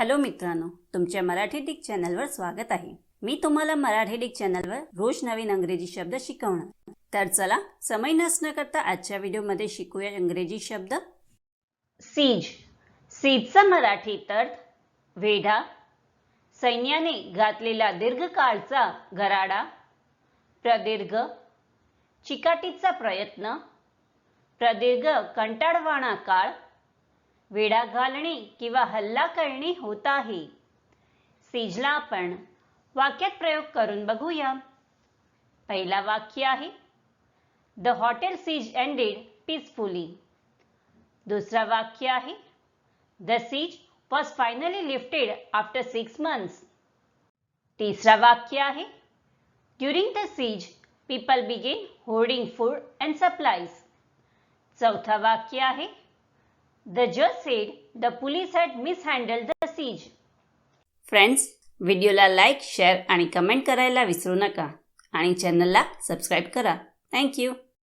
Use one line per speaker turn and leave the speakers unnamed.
Hello मित्रांनो तुमच्या Marathi Dick चॅनलवर स्वागत आहे. मी तुम्हाला मराठी डिक चॅनलवर रोज नवीन अंग्रेजी शब्द शिकवणार. तर चला समय नसणं करता आजच्या व्हिडिओमध्ये शिकूया इंग्रजी शब्द. सीज सीजचा मराठी अर्थ वेढा. सैन्याने घातलेला दीर्घकाळचा गराडा प्रदीर्घ. चिकाटीचा प्रयत्न. प्रदीर्घ कंटाळवाणा काळ. वेडा घालणे किंवा हल्ला करणे होत आहे. सीजला आपण वाक्यात प्रयोग करून बघूया. पहिला वाक्य आहे the hotel siege ended peacefully दुसरा वाक्य आहे the siege was finally lifted after six months तीसरा वाक्य आहे during the siege people began hoarding food and supplies चौथा वाक्य आहे the judge said the police had mishandled the siege friends व्हिडिओला लाईक शेअर आणि कमेंट करायला विसरू नका. आणि चॅनलला सबस्क्राईब करा. थँक्यू